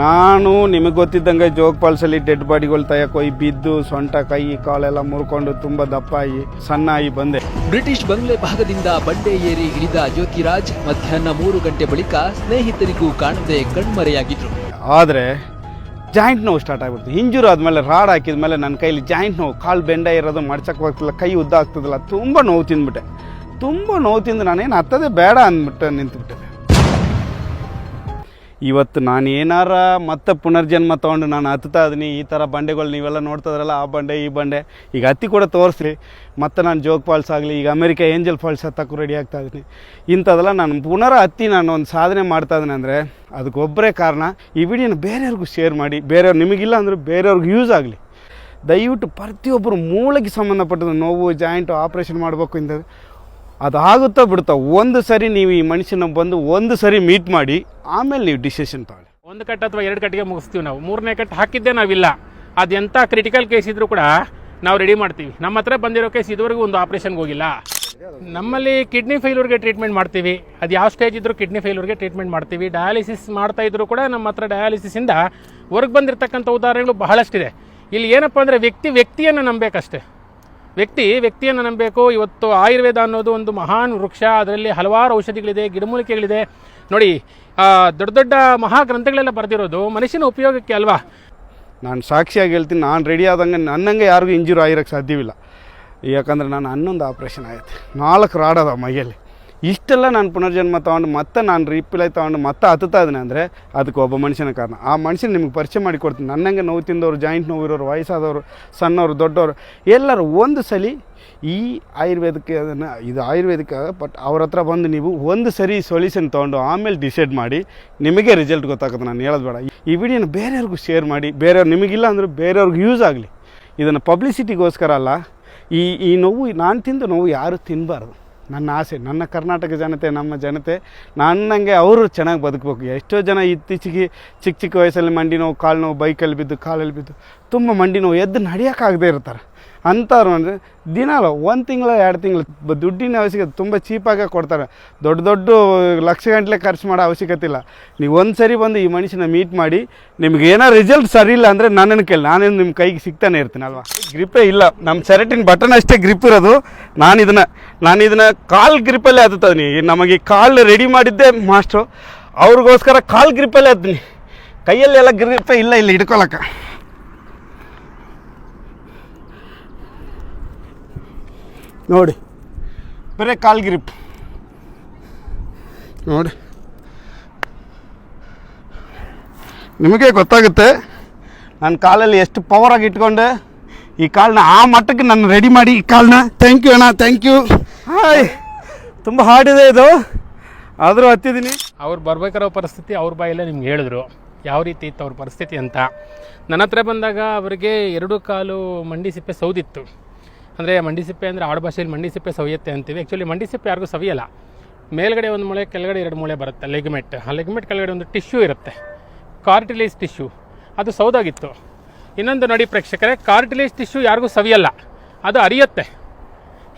ನಾನು ನಿಮಗೆ ಗೊತ್ತಿದ್ದಂಗೆ ಜೋಗ್ ಪಾಲ್ಸಲ್ಲಿ ಡೆಡ್ ಬಾಡಿಗಳು ತಯಾಕೋಯ್ ಹೋಗಿ ಬಿದ್ದು ಸೊಂಟ ಕೈ ಕಾಲೆಲ್ಲ ಮುರ್ಕೊಂಡು ತುಂಬಾ ದಪ್ಪ ಆಗಿ ಸಣ್ಣ ಆಗಿ ಬಂದೆ. ಬ್ರಿಟಿಷ್ ಬಂಗ್ಲೆ ಭಾಗದಿಂದ ಬಂಡೆ ಏರಿ ಇಳಿದ ಜ್ಯೋತಿರಾಜ್ ಮಧ್ಯಾಹ್ನ ಮೂರು ಗಂಟೆ ಬಳಿಕ ಸ್ನೇಹಿತರಿಗೂ ಕಾಣದೆ ಕಣ್ಮರೆಯಾಗಿದ್ರು. ಆದರೆ ಜಾಯಿಂಟ್ ನೋವು ಸ್ಟಾರ್ಟ್ ಆಗ್ಬಿಡ್ತು. ಇಂಜೂರ್ ಆದಮೇಲೆ ರಾಡ್ ಹಾಕಿದ ಮೇಲೆ ನನ್ನ ಕೈಲಿ ಜಾಯಿಂಟ್ ನೋವು ಕಾಲು ಬೆಂಡ ಇರೋದು ಮಡ್ಚಕ್ಕೆ ಹೋಗ್ತಿಲ್ಲ ಕೈ ಉದ್ದ ಆಗ್ತದಲ್ಲ ತುಂಬ ನೋವು ತಿಂದ್ಬಿಟ್ಟೆ. ತುಂಬ ನೋವು ತಿಂದು ನಾನೇನು ಹತ್ತದೇ ಬೇಡ ಅಂದ್ಬಿಟ್ಟು ನಿಂತುಬಿಟ್ಟೆ. ಇವತ್ತು ನಾನು ಏನಾರ ಮತ್ತೆ ಪುನರ್ಜನ್ಮ ತೊಗೊಂಡು ನಾನು ಹತ್ತುತ್ತಾ ಇದೀನಿ, ಈ ಥರ ಬಂಡೆಗಳು ನೀವೆಲ್ಲ ನೋಡ್ತಾ ಆ ಬಂಡೆ, ಈ ಬಂಡೆ. ಈಗ ಹತ್ತಿ ಕೂಡ ತೋರಿಸ್ರಿ. ಮತ್ತೆ ನಾನು ಜೋಗ್ ಫಾಲ್ಸ್ ಆಗಲಿ, ಈಗ ಅಮೆರಿಕ ಏಂಜಲ್ ಫಾಲ್ಸ್ ಹತ್ತಕ್ಕೂ ರೆಡಿ ಆಗ್ತಾ ಇದ್ದೀನಿ ಇಂಥದ್ದೆಲ್ಲ ನಾನು ಪುನರ ಹತ್ತಿ ನಾನು ಒಂದು ಸಾಧನೆ ಮಾಡ್ತಾ ಇದ್ದೀನಿ ಅಂದರೆ ಅದಕ್ಕೊಬ್ಬರೇ ಕಾರಣ, ಈ ವಿಡಿಯೋನ ಬೇರೆಯವ್ರಿಗೂ ಶೇರ್ ಮಾಡಿ, ಬೇರೆಯವ್ರು ನಿಮಗಿಲ್ಲ ಅಂದರೆ ಬೇರೆಯವ್ರಿಗೆ ಯೂಸ್ ಆಗಲಿ. ದಯವಿಟ್ಟು ಪ್ರತಿಯೊಬ್ಬರು ಮೂಳೆಗೆ ಸಂಬಂಧಪಟ್ಟದ್ದು ನೋವು ಜಾಯಿಂಟು ಆಪ್ರೇಷನ್ ಮಾಡಬೇಕು ಇಂದ ಅದಾಗುತ್ತಾ ಬಿಡುತ್ತಾ ಒಂದು ಸರಿ ನೀವು ಈ ಮನುಷ್ಯನ ಬಂದು ಒಂದು ಸರಿ ಮೀಟ್ ಮಾಡಿ, ಆಮೇಲೆ ನೀವು ಡಿಸಿಷನ್ ತಗೊಳ್ಳಿ. ಒಂದು ಕಟ್ ಅಥವಾ ಎರಡು ಕಟ್ಟಿಗೆ ಮುಗಿಸ್ತೀವಿ ನಾವು. ಮೂರನೇ ಕಟ್ ಹಾಕಿದ್ದೇ ನಾವಿಲ್ಲ. ಅದೆಂಥ ಕ್ರಿಟಿಕಲ್ ಕೇಸ್ ಇದ್ರೂ ಕೂಡ ನಾವು ರೆಡಿ ಮಾಡ್ತೀವಿ. ನಮ್ಮ ಹತ್ರ ಬಂದಿರೋ ಕೇಸ್ ಇದುವರೆಗೂ ಒಂದು ಆಪ್ರೇಷನ್ಗೆ ಹೋಗಿಲ್ಲ. ನಮ್ಮಲ್ಲಿ ಕಿಡ್ನಿ ಫೇಲ್ಯೂರ್ಗೆ ಟ್ರೀಟ್ಮೆಂಟ್ ಮಾಡ್ತೀವಿ. ಅದು ಯಾವ ಸ್ಟೇಜ್ ಇದ್ದರೂ ಕಿಡ್ನಿ ಫೇಲ್ಯೂರ್ಗೆ ಟ್ರೀಟ್ಮೆಂಟ್ ಮಾಡ್ತೀವಿ. ಡಯಾಲಿಸಿಸ್ ಮಾಡ್ತಾ ಇದ್ರು ಕೂಡ ನಮ್ಮ ಹತ್ರ ಡಯಾಲಿಸಿಸಿಂದ ಹೊರಗೆ ಬಂದಿರತಕ್ಕಂಥ ಉದಾಹರಣೆಗಳು ಬಹಳಷ್ಟಿದೆ. ಇಲ್ಲಿ ಏನಪ್ಪ ಅಂದರೆ ವ್ಯಕ್ತಿ ವ್ಯಕ್ತಿಯನ್ನು ನಂಬೇಕಷ್ಟೇ. ವ್ಯಕ್ತಿ ವ್ಯಕ್ತಿಯನ್ನು ನಂಬಬೇಕು. ಇವತ್ತು ಆಯುರ್ವೇದ ಅನ್ನೋದು ಒಂದು ಮಹಾನ್ ವೃಕ್ಷ. ಅದರಲ್ಲಿ ಹಲವಾರು ಔಷಧಿಗಳಿದೆ, ಗಿಡಮೂಲಿಕೆಗಳಿದೆ. ನೋಡಿ ದೊಡ್ಡ ದೊಡ್ಡ ಮಹಾ ಗ್ರಂಥಗಳೆಲ್ಲ ಬರೆದಿರೋದು ಮನುಷ್ಯನ ಉಪಯೋಗಕ್ಕೆ ಅಲ್ವಾ? ನಾನು ಸಾಕ್ಷಿಯಾಗಿ ಹೇಳ್ತೀನಿ, ನಾನು ರೆಡಿ ಆದಂಗೆ ನನ್ನಂಗೆ ಯಾರಿಗೂ ಇಂಜೂರಿ ಆಗಿರೋಕ್ಕೆ ಸಾಧ್ಯವಿಲ್ಲ. ಯಾಕಂದ್ರೆ ನಾನು ಹನ್ನೊಂದು ಆಪ್ರೇಷನ್ ಆಯಿತು. ನಾಲ್ಕು ರಾಡದ ಮೈಯಲ್ಲಿ. ಇಷ್ಟೆಲ್ಲ ನಾನು ಪುನರ್ಜನ್ಮ ತೊಗೊಂಡು ಮತ್ತೆ ನಾನು ರಿಪ್ಲೈ ತೊಗೊಂಡು ಮತ್ತೆ ಹತ್ತುತ್ತಾ ಇದ್ದೇನೆ ಅಂದರೆ ಅದಕ್ಕೆ ಒಬ್ಬ ಮನುಷ್ಯನ ಕಾರಣ. ಆ ಮನುಷ್ಯನ ನಿಮಗೆ ಪರಿಚಯ ಮಾಡಿ ಕೊಡ್ತೀನಿ. ನನ್ನಂಗೆ ನೋವು ತಿಂದವರು ಜಾಯಿಂಟ್ ನೋವು ಇರೋರು ವಯಸ್ಸಾದವರು, ಸಣ್ಣವರು, ದೊಡ್ಡವರು, ಎಲ್ಲರೂ ಒಂದು ಸಲ ಈ ಆಯುರ್ವೇದಕ್ಕೆ ಅದನ್ನು ಇದು ಆಯುರ್ವೇದಿಕ ಬಟ್ ಅವ್ರ ಹತ್ರ ಬಂದು ನೀವು ಒಂದು ಸರಿ ಸೊಲ್ಯೂಷನ್ ತೊಗೊಂಡು ಆಮೇಲೆ ಡಿಸೈಡ್ ಮಾಡಿ ನಿಮಗೆ ರಿಸಲ್ಟ್ ಗೊತ್ತಾಗುತ್ತೆ. ನಾನು ಹೇಳೋದು ಬೇಡ. ಈ ವಿಡಿಯೋನ ಬೇರೆಯವ್ರಿಗೂ ಶೇರ್ ಮಾಡಿ, ಬೇರೆಯವ್ರು ನಿಮಗಿಲ್ಲ ಅಂದರೆ ಬೇರೆಯವ್ರಿಗೆ ಯೂಸ್ ಆಗಲಿ. ಇದನ್ನು ಪಬ್ಲಿಸಿಟಿಗೋಸ್ಕರ ಅಲ್ಲ, ಈ ಈ ನೋವು, ನಾನು ತಿಂದು ನೋವು ಯಾರು ತಿನ್ನಬಾರ್ದು ನನ್ನ ಆಸೆ, ನನ್ನ ಕರ್ನಾಟಕ ಜನತೆ, ನಮ್ಮ ಜನತೆ, ನನ್ನಂಗೆ ಅವರು ಚೆನ್ನಾಗಿ ಬದುಕಬೇಕು. ಎಷ್ಟೋ ಜನ ಇತ್ತೀಚೆಗೆ ಚಿಕ್ಕ ಚಿಕ್ಕ ವಯಸ್ಸಲ್ಲಿ ಮಂಡಿ ನೋವು, ಕಾಲು ನೋವು ಬೈಕಲ್ಲಿ ಬಿದ್ದು, ಕಾಲಲ್ಲಿ ಬಿದ್ದು, ತುಂಬ ಮಂಡಿ ನೋವು ಎದ್ದು ನಡೆಯೋಕ್ಕಾಗದೇ ಇರ್ತಾರೆ. ಅಂಥವ್ರು ಅಂದರೆ ದಿನಾಲ ಒಂದು ತಿಂಗಳು, ಎರಡು ತಿಂಗಳು ದುಡ್ಡಿನ ಅವಶ್ಯಕತೆ ತುಂಬ ಚೀಪಾಗೆ ಕೊಡ್ತಾರೆ. ದೊಡ್ಡ ದೊಡ್ಡ ಲಕ್ಷ ಗಂಟಲೆ ಖರ್ಚು ಮಾಡೋ ಅವಶ್ಯಕತೆ ಇಲ್ಲ. ನೀವು ಒಂದು ಸರಿ ಬಂದು ಈ ಮನುಷ್ಯನ ಮೀಟ್ ಮಾಡಿ, ನಿಮ್ಗೆ ಏನೋ ರಿಸಲ್ಟ್ ಸರಿ ಇಲ್ಲ ಅಂದರೆ ನನ್ನನ್ನು ಕೇಳಿ, ನಾನೇನು ನಿಮ್ಮ ಕೈಗೆ ಸಿಗ್ತಾನೆ ಇರ್ತೀನಿ ಅಲ್ವಾ? ಗ್ರಿಪ್ಪೇ ಇಲ್ಲ. ನಮ್ಮ ಸೆರೆಟಿನ ಬಟನ್ ಅಷ್ಟೇ ಗ್ರಿಪ್ ಇರೋದು. ನಾನು ಇದನ್ನು ನಾನು ಇದನ್ನು ಕಾಲ್ ಗ್ರಿಪ್ಪಲ್ಲೇ ಹತ್ತುತ್ತೀನಿ ನಮಗೆ ಕಾಲ್ ರೆಡಿ ಮಾಡಿದ್ದೆ ಮಾಸ್ಟ್ರು ಅವ್ರಿಗೋಸ್ಕರ ಕಾಲ್ ಗ್ರಿಪ್ಪಲ್ಲೇ ಹತ್ತೀನಿ ಕೈಯಲ್ಲೆಲ್ಲ ಗ್ರಿಪ್ಪೇ ಇಲ್ಲ ಇಲ್ಲಿ ಹಿಡ್ಕೊಳಕ್ಕೆ. ನೋಡಿ. ಬರೀ ಕಾಲ್ ಗ್ರಿಪ್. ನೋಡಿ. ನಿಮಗೆ ಗೊತ್ತಾಗುತ್ತೆ ನನ್ನ ಕಾಲಲ್ಲಿ ಎಷ್ಟು ಪವರಾಗಿ ಇಟ್ಕೊಂಡೆ. ಈ ಕಾಲನ್ನ ಆ ಮಟ್ಟಕ್ಕೆ ನಾನು ರೆಡಿ ಮಾಡಿ ಈ ಕಾಲನ್ನ ಥ್ಯಾಂಕ್ ಯು ಅಣ್ಣ ಥ್ಯಾಂಕ್ ಯು ಹಾಯ್ ತುಂಬ ಹಾಡಿದೆ ಇದು ಆದರೂ ಹತ್ತಿದ್ದೀನಿ. ಅವ್ರು ಬರ್ಬೇಕಾರೋ ಪರಿಸ್ಥಿತಿ ಅವ್ರ ಬಾಯಲ್ಲೇ ನಿಮ್ಗೆ ಹೇಳಿದ್ರು. ಯಾವ ರೀತಿ ಇತ್ತು ಅವ್ರ ಪರಿಸ್ಥಿತಿ ಅಂತ. ನನ್ನ ಹತ್ರ ಬಂದಾಗ ಅವರಿಗೆ ಎರಡು ಕಾಲು ಮಂಡಿ ಸಿಪ್ಪೆ ಸೌದಿತ್ತು. ಅಂದರೆ ಮಂಡಿಸಿಪ್ಪೆ ಅಂದರೆ ಆಡು ಭಾಷೆಯಲ್ಲಿ ಮಂಡಿ ಸಿಪ್ಪೆ ಸವಿಯುತ್ತೆ ಅಂತೀವಿ. ಆ್ಯಕ್ಚುಲಿ ಮಂಡಿಸಿಪ್ಪೆ ಯಾರಿಗೂ ಸವಿಯಲ್ಲ. ಮೇಲ್ಗಡೆ ಒಂದು ಮೂಳೆ, ಕೆಳಗಡೆ ಎರಡು ಮೂಳೆ ಬರುತ್ತೆ, ಲೆಗ್ಮೆಟ್. ಆ ಲೆಗ್ಮೆಟ್ ಕೆಳಗಡೆ ಒಂದು ಟಿಶ್ಯೂ ಇರುತ್ತೆ. Cartilage tissue. ಅದು ಸೌದಾಗಿತ್ತು. ಇನ್ನೊಂದು ನೋಡಿ ಪ್ರೇಕ್ಷಕರೇ ಕಾರ್ಟಿಲೇಜ್ ಟಿಶ್ಯೂ ಯಾರಿಗೂ ಸವಿಯಲ್ಲ. ಅದು ಅರಿಯುತ್ತೆ.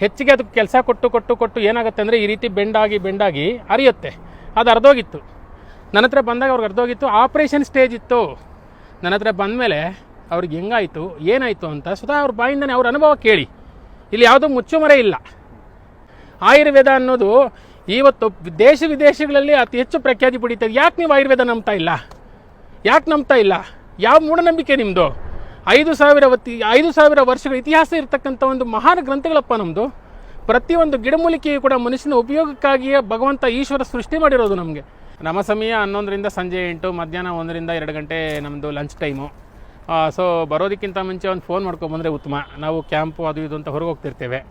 ಹೆಚ್ಚಿಗೆ ಅದಕ್ಕೆ ಕೆಲಸ ಕೊಟ್ಟು ಕೊಟ್ಟು ಕೊಟ್ಟು ಏನಾಗುತ್ತೆ ಅಂದರೆ ಈ ರೀತಿ ಬೆಂಡಾಗಿ ಬೆಂಡಾಗಿ ಅರಿಯುತ್ತೆ. ಅದು ಅರ್ಧೋಗಿತ್ತು. ನನ್ನ ಹತ್ರ ಬಂದಾಗ ಅವ್ರಿಗೆ ಅರ್ಧೋಗಿತ್ತು. ಆಪ್ರೇಷನ್ ಸ್ಟೇಜ್ ಇತ್ತು. ನನ್ನ ಹತ್ರ ಬಂದಮೇಲೆ ಅವ್ರಿಗೆ ಹೆಂಗಾಯಿತು, ಏನಾಯಿತು ಅಂತ ಸ್ವತಃ ಅವ್ರ ಬಾಯಿಂದನೇ ಅವ್ರ ಅನುಭವ ಕೇಳಿ. ಇಲ್ಲಿ ಯಾವುದೂ ಮುಚ್ಚುಮರೆ ಇಲ್ಲ. ಆಯುರ್ವೇದ ಅನ್ನೋದು ಇವತ್ತು ದೇಶ ವಿದೇಶಗಳಲ್ಲಿ ಅತಿ ಹೆಚ್ಚು ಪ್ರಖ್ಯಾತಿ ಪಡೀತದೆ ಯಾಕೆ ನೀವು ಆಯುರ್ವೇದ ನಂಬ್ತಾ ಇಲ್ಲ? ಯಾಕೆ ನಂಬ್ತಾ ಇಲ್ಲ? ಯಾವ ಮೂಢನಂಬಿಕೆ ನಿಮ್ಮದು ಐದು ಸಾವಿರ ವತಿ ಐದು ಸಾವಿರ ವರ್ಷಗಳ ಇತಿಹಾಸ ಇರತಕ್ಕಂಥ ಒಂದು ಮಹಾನ್ ಗ್ರಂಥಗಳಪ್ಪ ನಮ್ಮದು ಪ್ರತಿಯೊಂದು ಗಿಡಮೂಲಿಕೆಯು ಕೂಡ ಮನುಷ್ಯನ ಉಪಯೋಗಕ್ಕಾಗಿಯೇ ಭಗವಂತ ಈಶ್ವರ ಸೃಷ್ಟಿ ಮಾಡಿರೋದು ನಮಗೆ. ನಮ್ಮ ಸಮಯ ಹನ್ನೊಂದರಿಂದ ಸಂಜೆ ಎಂಟು, ಮಧ್ಯಾಹ್ನ ಒಂದರಿಂದ ಎರಡು ಗಂಟೆ ನಮ್ಮದು ಲಂಚ್ ಟೈಮು ಸೊ ಬರೋದಕ್ಕಿಂತ ಮುಂಚೆ ಒಂದು ಫೋನ್ ಮಾಡ್ಕೊಂಬಂದರೆ ಉತ್ತಮ. ನಾವು ಕ್ಯಾಂಪು ಅದು ಇದು ಅಂತ ಹೊರಗೆ ಹೋಗ್ತಿರ್ತೇವೆ.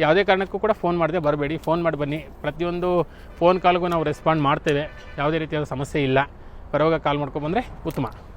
ಯಾವುದೇ ಕಾರಣಕ್ಕೂ ಕೂಡ ಫೋನ್ ಮಾಡದೆ ಬರಬೇಡಿ. ಫೋನ್ ಮಾಡಿ ಬನ್ನಿ. ಪ್ರತಿಯೊಂದು ಫೋನ್ ಕಾಲ್ಗೂ ನಾವು ರೆಸ್ಪಾಂಡ್ ಮಾಡ್ತೇವೆ. ಯಾವುದೇ ರೀತಿಯಾದ ಸಮಸ್ಯೆ ಇಲ್ಲ. ಬರೋವಾಗ ಕಾಲ್ ಮಾಡ್ಕೊಂಬಂದರೆ ಉತ್ತಮ.